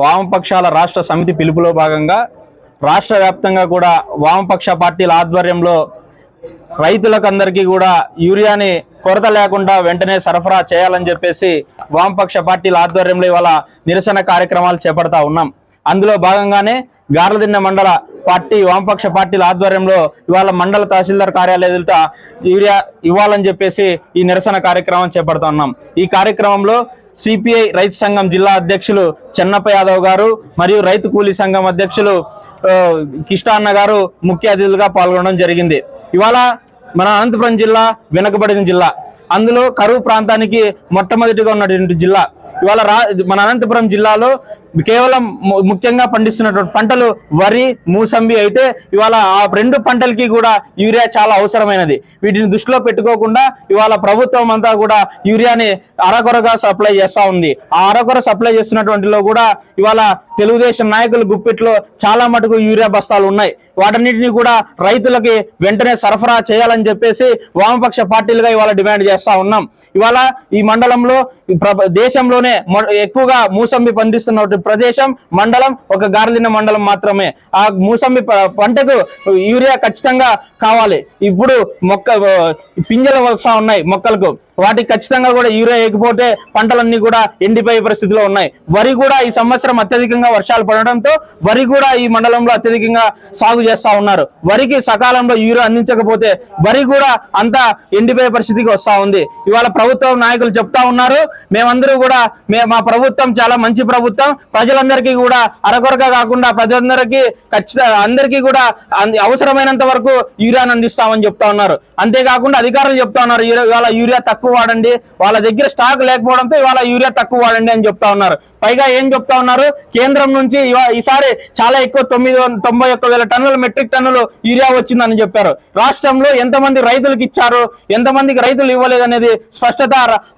వామపక్షాల రాష్ట్ర సమితి పిలుపులో భాగంగా రాష్ట్ర వ్యాప్తంగా కూడా వామపక్ష పార్టీల ఆధ్వర్యంలో రైతులకందరికీ కూడా యూరియాని కొరత లేకుండా వెంటనే సరఫరా చేయాలని చెప్పేసి వామపక్ష పార్టీల ఆధ్వర్యంలో ఇవాళ నిరసన కార్యక్రమాలు చేపడతా ఉన్నాం. అందులో భాగంగానే గార్లదిన్న మండల పార్టీ వామపక్ష పార్టీల ఆధ్వర్యంలో ఇవాళ మండల తహసీల్దార్ కార్యాలయం ఎదుట యూరియా ఇవ్వాలని చెప్పేసి ఈ నిరసన కార్యక్రమం చేపడుతున్నాం ఉన్నాం. ఈ కార్యక్రమంలో సిపిఐ రైతు సంఘం జిల్లా అధ్యక్షులు చెన్నప్ప యాదవ్ గారు మరియు రైతు కూలీ సంఘం అధ్యక్షులు కిష్టాన్న గారు ముఖ్య అతిథులుగా పాల్గొనడం జరిగింది. ఇవాళ మన అనంతపురం జిల్లా వెనుకబడిన జిల్లా. అందులో కరువు ప్రాంతానికి మొట్టమొదటిగా ఉన్నటువంటి జిల్లా. ఇవాళ రా మన అనంతపురం జిల్లాలో కేవలం ముఖ్యంగా పండిస్తున్నటువంటి పంటలు వరి మూసంబి అయితే ఇవాళ ఆ రెండు పంటలకి కూడా యూరియా చాలా అవసరమైనది. వీటిని దృష్టిలో పెట్టుకోకుండా ఇవాళ ప్రభుత్వం అంతా కూడా యూరియాని అరకొరగా సప్లై చేస్తా ఉంది. ఆ అరకొర సప్లై చేస్తున్నటువంటిలో కూడా ఇవాళ తెలుగుదేశం నాయకుల గుప్పిట్లో చాలా మటుకు యూరియా బస్తాలు ఉన్నాయి. వాటన్నిటిని కూడా రైతులకి వెంటనే సరఫరా చేయాలని చెప్పేసి వామపక్ష పార్టీలుగా ఇవాళ డిమాండ్ చేస్తా ఉన్నాం. ఇవాళ ఈ మండలంలో దేశంలోనే ఎక్కువగా మూసంబి పండిస్తున్న ప్రదేశం మండలం ఒక గార్లిన మండలం మాత్రమే. ఆ మూసంబి పంటకు యూరియా ఖచ్చితంగా కావాలి. ఇప్పుడు మొక్క పింజలు వస్తా ఉన్నాయి మొక్కలకు. వాటికి ఖచ్చితంగా కూడా యూరియా వేయకపోతే పంటలన్నీ కూడా ఎండిపోయే పరిస్థితిలో ఉన్నాయి. వరి కూడా ఈ సంవత్సరం అత్యధికంగా వర్షాలు పడడంతో వరి కూడా ఈ మండలంలో అత్యధికంగా సాగు చేస్తా ఉన్నారు. వరికి సకాలంలో యూరియా అందించకపోతే వరి కూడా అంతా ఎండిపోయే పరిస్థితికి వస్తా ఉంది. ఇవాళ ప్రభుత్వం నాయకులు చెప్తా ఉన్నారు. మేమందరూ కూడా మే మా ప్రభుత్వం చాలా మంచి ప్రభుత్వం. ప్రజలందరికీ కూడా అరకొరగా కాకుండా ప్రజలందరికీ ఖచ్చితంగా అందరికీ కూడా అవసరమైనంత వరకు యూరియాను అందిస్తామని చెప్తా ఉన్నారు. అంతేకాకుండా అధికారులు చెప్తా ఉన్నారు "యూరియా- ఇవాళ యూరియా తక్కువ వాడండి వాళ్ళ దగ్గర స్టాక్ లేకపోవడంతో ఇవాళ యూరియా తక్కువ వాడండి అని చెప్తా ఉన్నారు. పైగా ఏం చెప్తా ఉన్నారు? కేంద్రం నుంచి ఈసారి చాలా ఎక్కువ తొమ్మిది తొంభై ఒక్క వేల టన్నుల మెట్రిక్ టన్నులు యూరియా వచ్చిందని చెప్పారు. రాష్ట్రంలో ఎంతమంది రైతులకు ఇచ్చారు? ఎంతమందికి రైతులు ఇవ్వలేదు అనేది స్పష్టత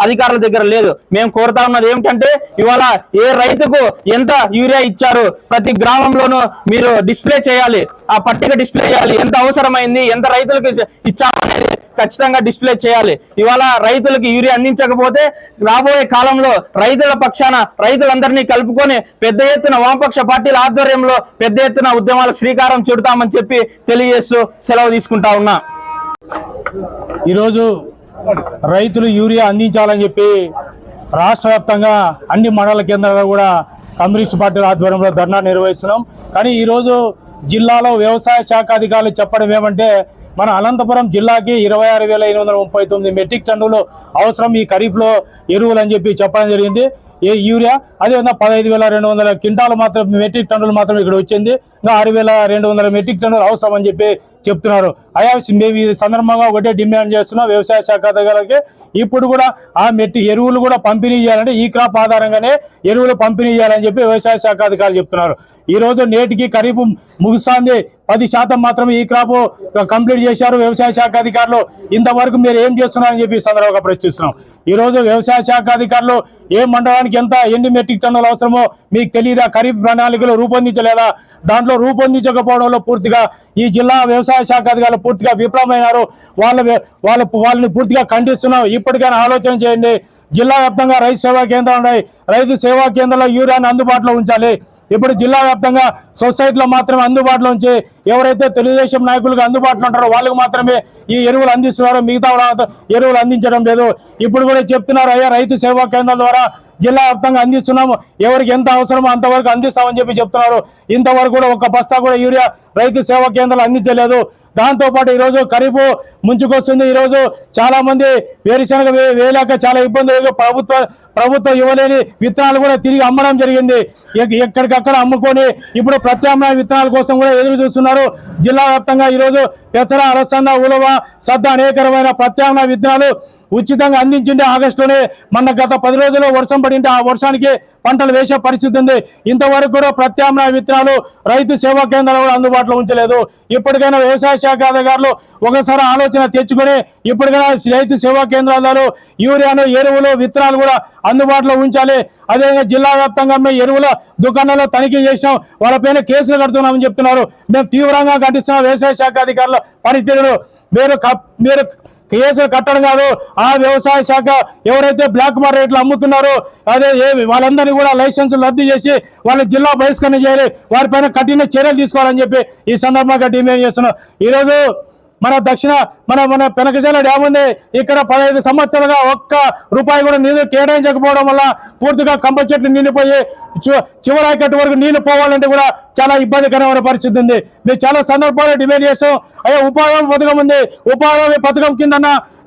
అధికారుల దగ్గర లేదు. మేము కోరుతా ఉన్నది ఏమిటంటే ఇవాళ ఏ రైతుకు ఎంత యూరియా ఇచ్చారు? ప్రతి గ్రామంలోనూ మీరు డిస్ప్లే చేయాలి. ఆ పట్టిక డిస్ప్లే చేయాలి. ఎంత అవసరమైంది? ఎంత రైతులకు ఇచ్చామనేది ఖచ్చితంగా డిస్ప్లే చేయాలి. ఇవాళ రైతులకు యూరియా అందించకపోతే రాబోయే కాలంలో రైతుల పక్షాన రైతులందరినీ కలుపుకొని పెద్ద ఎత్తున వామపక్ష పార్టీల ఆధ్వర్యంలో పెద్ద ఎత్తున ఉద్యమాల శ్రీకారం చుడతామని చెప్పి తెలియజేస్తూ సెలవు తీసుకుంటా ఉన్నా. ఈరోజు రైతులు యూరియా అందించాలని చెప్పి రాష్ట్ర వ్యాప్తంగా అన్ని మండల కేంద్రాల్లో కూడా కమ్యూనిస్ట్ పార్టీల ఆధ్వర్యంలో ధర్నా నిర్వహిస్తున్నాం. కానీ ఈరోజు జిల్లాలో వ్యవసాయ శాఖ అధికారులు చెప్పడం ఏమంటే మన అనంతపురం జిల్లాకి ఇరవై ఆరు వేల ఎనిమిది వందల ముప్పై తొమ్మిది మెట్రిక్ టన్నులు అవసరం ఈ ఖరీఫ్లో ఎరువులు అని చెప్పి చెప్పడం జరిగింది. ఏ యూరియా? అదేవిధంగా పదహైదు వేల రెండు వందల క్వింటాలు మాత్రం మెట్రిక్ టన్నులు మాత్రం ఇక్కడ వచ్చింది. ఇంకా ఆరు వేల రెండు వందల మెట్రిక్ టన్నులు అవసరం అని చెప్పి చెప్తున్నారు. అయా మేము ఈ సందర్భంగా ఒకటే డిమాండ్ చేస్తున్నాం వ్యవసాయ శాఖ దగ్గరకి ఇప్పుడు కూడా ఆ మెట్టి ఎరువులు కూడా పంపిణీ చేయాలంటే ఈ క్రాప్ ఆధారంగానే ఎరువులు పంపిణీ చేయాలని చెప్పి వ్యవసాయ శాఖ అధికారులు చెప్తున్నారు. ఈరోజు నేటికి ఖరీఫ్ ముగుస్తుంది. పది శాతం మాత్రమే ఈ క్రాప్ కంప్లీట్ చేశారు. వ్యవసాయ శాఖ అధికారులు ఇంతవరకు మీరు ఏం చేస్తున్నారని చెప్పి సందర్భంగా ప్రశ్నిస్తున్నాం. ఈ రోజు వ్యవసాయ శాఖ అధికారులు ఏ మండలానికి ఎంత ఎన్ని మెట్రిక్ టన్నులు అవసరమో మీకు తెలియదా ఖరీఫ్ ప్రణాళికలు రూపొందించలేదా? దాంట్లో రూపొందించకపోవడంలో పూర్తిగా ఈ జిల్లా వ్యవసాయ శాఖ అధికారులు పూర్తిగా విఫలమైనారు. వాళ్ళ వాళ్ళ వాళ్ళని పూర్తిగా ఖండిస్తున్నాం. ఇప్పటికైనా ఆలోచన చేయండి. జిల్లా వ్యాప్తంగా రైతు సేవా కేంద్రాలు ఉన్నాయి. రైతు సేవా కేంద్రంలో యూరియాను అందుబాటులో ఉంచాలి. ఇప్పుడు జిల్లా వ్యాప్తంగా సొసైటీలో మాత్రమే అందుబాటులో ఉంచి ఎవరైతే తెలుగుదేశం నాయకులకు అందుబాటులో ఉంటారో వాళ్ళకి మాత్రమే ఈ ఎరువులు అందిస్తున్నారు. మిగతా ఎరువులు అందించడం లేదు. ఇప్పుడు కూడా చెప్తున్నారు అయ్యా రైతు సేవా కేంద్రం ద్వారా జిల్లా వ్యాప్తంగా అందిస్తున్నాము. ఎవరికి ఎంత అవసరమో అంతవరకు అందిస్తామని చెప్పి చెప్తున్నారు. ఇంతవరకు కూడా ఒక బస్తా కూడా యూరియా రైతు సేవా కేంద్రాలు అందించలేదు. దాంతోపాటు ఈరోజు ఖరీఫ్ ముంచుకొస్తుంది. ఈరోజు చాలా మంది వేరుశనగ వేయలేక చాలా ఇబ్బందులు ప్రభుత్వ ప్రభుత్వం ఇవ్వలేని విత్తనాలు కూడా తిరిగి అమ్మడం జరిగింది. ఎక్- ఎక్కడికక్కడ అమ్ముకొని ఇప్పుడు ప్రత్యామ్నాయ విత్తనాల కోసం కూడా ఎదురు చూస్తున్నారు. జిల్లా వ్యాప్తంగా ఈరోజు పెసర అరసన్న ఉలవ సద్ద అనేకరమైన ప్రత్యామ్నాయ విత్తనాలు ఉచితంగా అందించింది. ఆగస్టులోనే మన గత పది రోజుల్లో వర్షం పడింటే ఆ వర్షానికి పంటలు వేసే పరిస్థితి ఉంది. ఇంతవరకు కూడా ప్రత్యామ్నాయ విత్తనాలు రైతు సేవా కేంద్రాలు కూడా అందుబాటులో ఉంచలేదు. ఇప్పటికైనా వ్యవసాయ శాఖ అధికారులు ఒకసారి ఆలోచన తెచ్చుకొని ఇప్పటికైనా రైతు సేవా కేంద్రాలలో యూరియాను ఎరువులు విత్తనాలు కూడా అందుబాటులో ఉంచాలి. అదేవిధంగా జిల్లా వ్యాప్తంగా మేము ఎరువుల దుకాణాల్లో తనిఖీ చేసాం వాళ్ళపైన కేసులు కడుతున్నామని చెప్తున్నారు. మేము తీవ్రంగా ఖండిస్తున్నాం. వ్యవసాయ శాఖ అధికారుల పనితీరును మీరు మీరు కేసులు కట్టడం కాదు ఆ వ్యవసాయ శాఖ ఎవరైతే బ్లాక్ మార్కెట్లు అమ్ముతున్నారో అదే ఏ వాళ్ళందరినీ కూడా లైసెన్సులు రద్దు చేసి వాళ్ళ జిల్లా బహిష్కరణ చేయాలి వారిపైన కఠిన చర్యలు తీసుకోవాలని చెప్పి ఈ సందర్భంగా డిమాండ్ చేస్తున్నాం. ఈరోజు మన దక్షిణ మన మన పెనకజల డ్యామ్ ఉంది. ఇక్కడ పదహైదు సంవత్సరాలుగా ఒక్క రూపాయి కూడా నీరు కేటాయించకపోవడం వల్ల పూర్తిగా కంప చెట్లు నిండిపోయి చివరాకట్టు చివరి వరకు నీళ్ళు పోవాలంటే కూడా చాలా ఇబ్బందికరమైన పరిస్థితి ఉంది. మేము చాలా సందర్భాలు డిమాండ్ చేస్తాం. అయ్యా ఉపాధి పథకం ఉంది. ఉపాధి పథకం కింద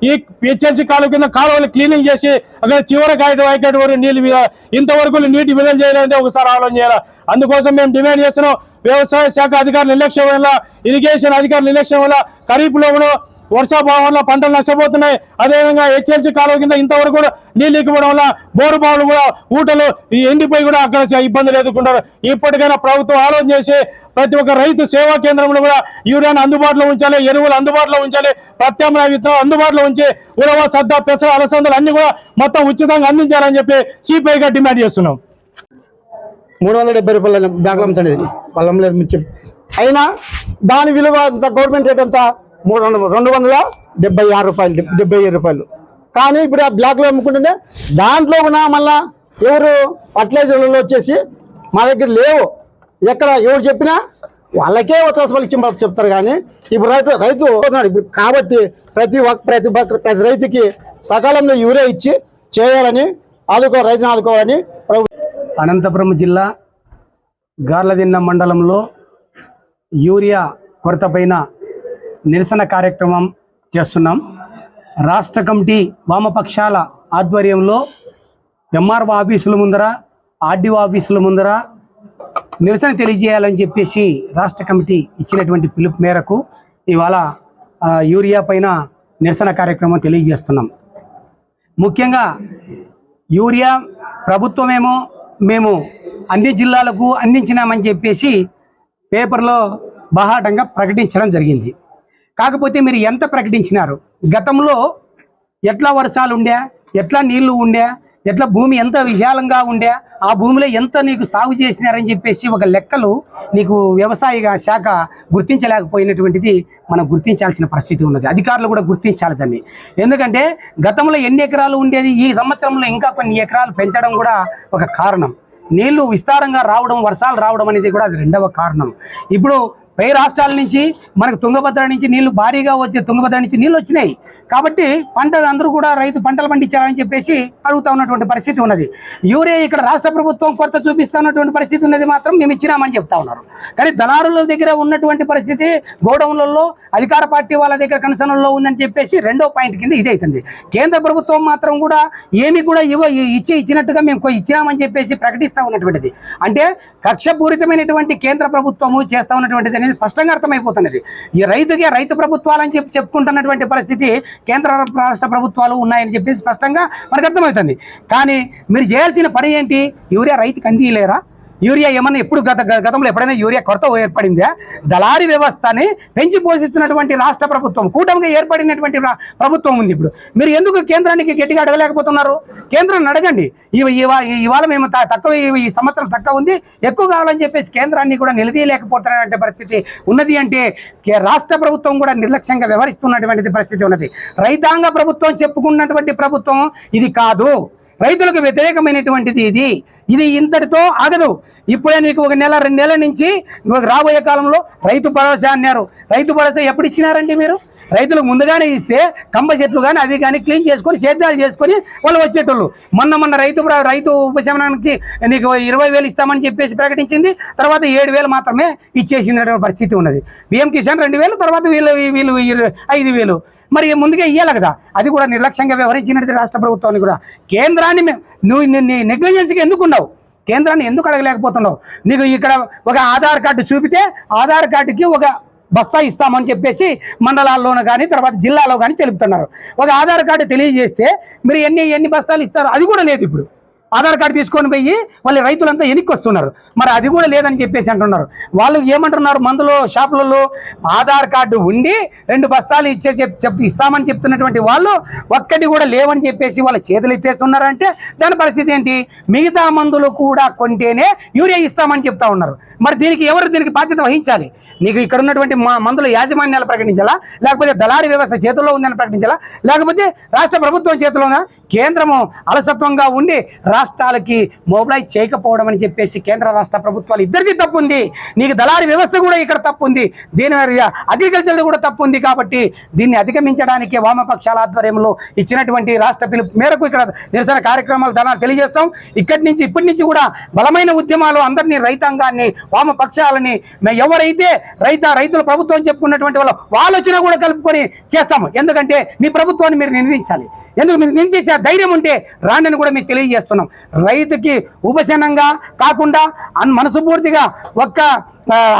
ఈ పిహెచ్ఎల్సీ కాలువ కింద కాలువలు క్లీనింగ్ చేసి అక్కడ చివరి కాయట వైకట్ వరకు నీళ్ళు మీద ఇంతవరకు నీటి విడుదల చేయాలంటే ఒకసారి ఆలోచన చేయాలి? అందుకోసం మేము డిమాండ్ చేస్తున్నాం. వ్యవసాయ శాఖ అధికారుల నిర్లక్ష్యం వల్ల ఇరిగేషన్ అధికారుల నిర్లక్ష్యం వల్ల ఖరీఫ్లో కూడా వర్షాభావం వల్ల పంటలు నష్టపోతున్నాయి. అదేవిధంగా హెచ్ఎల్సీ కాలువ కింద ఇంతవరకు కూడా నీళ్ళు ఇవ్వడం వల్ల బోరు బావులు కూడా ఊటలు ఈ ఎండిపోయి కూడా అక్కడ ఇబ్బందులు ఎదుర్కొంటారు ఇప్పటికైనా ప్రభుత్వం ఆలోచన చేసి ప్రతి ఒక్క రైతు సేవా కేంద్రంలో కూడా యూరియాను అందుబాటులో ఉంచాలి ఎరువులు అందుబాటులో ఉంచాలి ప్రత్యామ్నాయ విత్తనాలు అందుబాటులో ఉంచి ఉలవ సద్ద పెసర అలసందలు అన్ని కూడా మొత్తం ఉచితంగా అందించాలని చెప్పి సిపిఐగా డిమాండ్ చేస్తున్నాం. మూడు వందల డెబ్బై రూపాయల బ్యాగులు అమ్ముతాడు ఇది. లేదు మీరు అయినా దాని విలువ అంత గవర్నమెంట్ రేట్ అంతా మూడు వందల రెండు వందల డెబ్బై ఆరు రూపాయలు డెబ్బై ఏడు రూపాయలు. కానీ ఇప్పుడు ఆ బ్లాక్లో అమ్ముకుంటుంటే దాంట్లో కూడా మళ్ళా ఎవరు ఫర్టిలైజర్లలో వచ్చేసి మా దగ్గర లేవు. ఎక్కడ ఎవరు చెప్పినా వాళ్ళకే ఒక వాళ్ళు చెప్తారు కానీ ఇప్పుడు రైతు రైతు ఇప్పుడు కాబట్టి ప్రతి ఒక్క ప్రతి ప్రతి రైతుకి సకాలంలో యూరియా ఇచ్చి చేయాలని ఆదుకో రైతుని ఆదుకోవాలని అనంతపురం జిల్లా గార్లదిన్న మండలంలో యూరియా కొరత పైన నిరసన కార్యక్రమం చేస్తున్నాం. రాష్ట్ర కమిటీ వామపక్షాల ఆధ్వర్యంలో ఎంఆర్ఓ ఆఫీసుల ముందర ఆర్డీఓ ఆఫీసుల ముందర నిరసన తెలియజేయాలని చెప్పేసి రాష్ట్ర కమిటీ ఇచ్చినటువంటి పిలుపు మేరకు ఇవాళ యూరియా పైన నిరసన కార్యక్రమం తెలియజేస్తున్నాం. ముఖ్యంగా యూరియా ప్రభుత్వమేమో మేము అన్ని జిల్లాలకు అందించినామని చెప్పేసి పేపర్లో బాహాటంగా ప్రకటించడం జరిగింది. కాకపోతే మీరు ఎంత ప్రకటించినారు? గతంలో ఎట్లా వర్షాలు ఉండే? ఎట్లా నీళ్ళు ఉండే? ఎట్లా భూమి ఎంత విశాలంగా ఉండే? ఆ భూమిలో ఎంత నీకు సాగు చేసినారని చెప్పేసి ఒక లెక్కలు నీకు వ్యవసాయ శాఖ గుర్తించలేకపోయినటువంటిది మనం గుర్తించాల్సిన పరిస్థితి ఉన్నది. అధికారులు కూడా గుర్తించాలి దాన్ని. ఎందుకంటే గతంలో ఎన్ని ఎకరాలు ఉండేది? ఈ సంవత్సరంలో ఇంకా కొన్ని ఎకరాలు పెంచడం కూడా ఒక కారణం. నీళ్ళు విస్తారంగా రావడం వర్షాలు రావడం అనేది కూడా అది రెండవ కారణం. ఇప్పుడు పై రాష్ట్రాల నుంచి మనకు తుంగభద్ర నుంచి నీళ్ళు భారీగా వచ్చే తుంగభద్ర నుంచి నీళ్ళు వచ్చినాయి. కాబట్టి పంటలు అందరూ కూడా రైతు పంటలు పండించాలని చెప్పేసి అడుగుతా ఉన్నటువంటి పరిస్థితి ఉన్నది. యూరియా ఇక్కడ రాష్ట్ర ప్రభుత్వం కొరత చూపిస్తా ఉన్నటువంటి పరిస్థితి ఉన్నది మాత్రం మేము ఇచ్చినామని చెప్తా ఉన్నారు. కానీ దళారుల దగ్గర ఉన్నటువంటి పరిస్థితి గోడౌన్లలో అధికార పార్టీ వాళ్ళ దగ్గర కన్సర్న్లో ఉందని చెప్పేసి రెండో పాయింట్ కింద ఇది అవుతుంది. కేంద్ర ప్రభుత్వం మాత్రం కూడా ఏమి కూడా ఇవ్వ ఇచ్చి ఇచ్చినట్టుగా మేము ఇచ్చినామని చెప్పేసి ప్రకటిస్తా ఉన్నటువంటిది. అంటే కక్షపూరితమైనటువంటి కేంద్ర ప్రభుత్వము చేస్తా ఉన్నటువంటిది అనేది స్పష్టంగా అర్థమైపోతున్నది. ఈ రైతుకి రైతు ప్రభుత్వాలని చెప్పి చెప్పుకుంటున్నటువంటి పరిస్థితి కేంద్ర రాష్ట్ర ప్రభుత్వాలు ఉన్నాయని చెప్పి స్పష్టంగా మనకు అర్థమవుతుంది. కానీ మీరు చేయాల్సిన పని ఏంటి? యూరియా రైతుకి అందియలేరా? యూరియా ఏమన్నా ఎప్పుడు గత గతంలో ఎప్పుడైనా యూరియా కొరత ఏర్పడిందా? దళారీ వ్యవస్థని పెంచి పోషిస్తున్నటువంటి రాష్ట్ర ప్రభుత్వం కూటమిగా ఏర్పడినటువంటి ప్రభుత్వం ఉంది ఇప్పుడు. మీరు ఎందుకు కేంద్రానికి గట్టిగా అడగలేకపోతున్నారు? కేంద్రాన్ని అడగండి. ఇవాళ మేము త- తక్కువ ఈ- సంవత్సరం తక్కువ ఉంది. ఎక్కువ కావాలని చెప్పేసి కేంద్రాన్ని కూడా నిలదీయలేకపోతున్నటువంటి పరిస్థితి ఉన్నది అంటే కే- రాష్ట్ర ప్రభుత్వం కూడా నిర్లక్ష్యంగా వ్యవహరిస్తున్నటువంటి పరిస్థితి ఉన్నది. రైతాంగ ప్రభుత్వం చెప్పుకున్నటువంటి ప్రభుత్వం ఇది కాదు. రైతులకు వ్యతిరేకమైనటువంటిది ఇది. ఇది ఇంతటితో ఆగదు. ఇప్పుడే నీకు ఒక నెల రెండు నెలల నుంచి రాబోయే కాలంలో రైతు భరోసా అన్నారు. రైతు భరోసా ఎప్పుడు ఇచ్చినారండి మీరు? రైతులకు ముందుగానే ఇస్తే కంబ చెట్లు కానీ అవి కానీ క్లీన్ చేసుకొని సేద్యాలు చేసుకొని వాళ్ళు వచ్చేటోళ్ళు. మొన్న మొన్న రైతు రైతు ఉపశమనానికి నీకు ఇరవై వేలు ఇస్తామని చెప్పేసి ప్రకటించింది. తర్వాత ఏడు వేలు మాత్రమే ఇచ్చేసినటువంటి పరిస్థితి ఉన్నది. పిఎం కిసాన్ రెండు వేలు తర్వాత వీళ్ళు వీళ్ళు ఐదు వేలు. మరి ముందుగా ఇయ్యాలి కదా. అది కూడా నిర్లక్ష్యంగా వ్యవహరించినట్టు రాష్ట్ర ప్రభుత్వాన్ని కూడా. కేంద్రాన్ని నువ్వు నెగ్లిజెన్స్కి ఎందుకు ఉండవు కేంద్రాన్ని ఎందుకు అడగలేకపోతున్నావు? నీకు ఇక్కడ ఒక ఆధార్ కార్డు చూపితే ఆధార్ కార్డుకి ఒక బస్తా ఇస్తామని చెప్పేసి మండలాల్లోనూ కానీ తర్వాత జిల్లాలో కానీ తెలుపుతున్నారు. ఒక ఆధార్ కార్డు తెలియజేస్తే మీరు ఎన్ని ఎన్ని బస్తాలు ఇస్తారు అది కూడా లేదు ఇప్పుడు. ఆధార్ కార్డు తీసుకొని పోయి వాళ్ళు రైతులంతా వెనక్కి వస్తున్నారు మరి అది కూడా లేదని చెప్పేసి అంటున్నారు. వాళ్ళు ఏమంటున్నారు? మందులు షాపులలో ఆధార్ కార్డు ఉండి రెండు బస్తాలు ఇచ్చే చెప్ చెప్ ఇస్తామని చెప్తున్నటువంటి వాళ్ళు ఒక్కటి కూడా లేవని చెప్పేసి వాళ్ళ చేతులు ఎత్తేస్తున్నారంటే దాని పరిస్థితి ఏంటి? మిగతా మందులు కూడా కొంటేనే యూరియా ఇస్తామని చెప్తా ఉన్నారు. మరి దీనికి ఎవరు దీనికి బాధ్యత వహించాలి? నీకు ఇక్కడ ఉన్నటువంటి మా మందుల యాజమాన్యాలు ప్రకటించాలా? లేకపోతే దళారీ వ్యవస్థ చేతుల్లో ఉందని ప్రకటించాలా? లేకపోతే రాష్ట్ర ప్రభుత్వం చేతిలో కేంద్రము అలసత్వంగా ఉండి రాష్ట్రాలకి మొబిలైజ్ చేయకపోవడం అని చెప్పేసి కేంద్ర రాష్ట్ర ప్రభుత్వాలు ఇద్దరిది తప్పు ఉంది నీకు దళారి వ్యవస్థ కూడా ఇక్కడ తప్పు ఉంది దీని అగ్రికల్చర్ కూడా తప్పు ఉంది కాబట్టి దీన్ని అధిగమించడానికి వామపక్షాల ఆధ్వర్యంలో ఇచ్చినటువంటి రాష్ట్ర పిలుపు మేరకు ఇక్కడ నిరసన కార్యక్రమాలు దళాలు తెలియజేస్తాం. ఇక్కడి నుంచి ఇప్పటి నుంచి కూడా బలమైన ఉద్యమాలు అందరినీ రైతాంగాన్ని వామపక్షాలని మే- ఎవరైతే రైత రైతులు ప్రభుత్వం చెప్పుకున్నటువంటి వాళ్ళు ఆలోచన కూడా కలుపుకొని చేస్తాము. ఎందుకంటే మీ ప్రభుత్వాన్ని మీరు నిందించాలి. ఎందుకు మీరు నిందించే ధైర్యం ఉంటే రాండని కూడా మీకు తెలియజేస్తున్నాం. రైతుకి ఉపశనంగా కాకుండా అన్ మనసుపూర్తిగా ఒక్క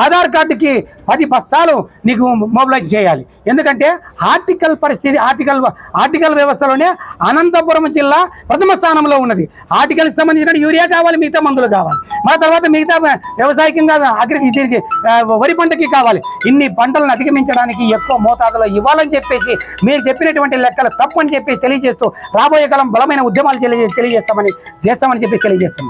ఆధార్ కార్డుకి పది బస్తాలు నీకు మొబిలైజ్ చేయాలి. ఎందుకంటే ఆర్టికల్ పరిస్థితి ఆర్టికల్ ఆర్టికల్ వ్యవస్థలోనే అనంతపురం జిల్లా ప్రథమ స్థానంలో ఉన్నది. ఆర్టికల్కి సంబంధించిన యూరియా కావాలి మిగతా మందులు కావాలి. మా తర్వాత మిగతా వ్యవసాయకంగా అగ్రి దీనికి వరి పంటకి కావాలి. ఇన్ని పంటలను అధిగమించడానికి ఎక్కువ మోతాదులో ఇవ్వాలని చెప్పేసి మీరు చెప్పినటువంటి లెక్కలు తప్పని చెప్పేసి తెలియజేస్తూ రాబోయే కాలం బలమైన ఉద్యమాలు తెలియజేస్తామని చేస్తామని చెప్పి తెలియజేస్తున్నాం.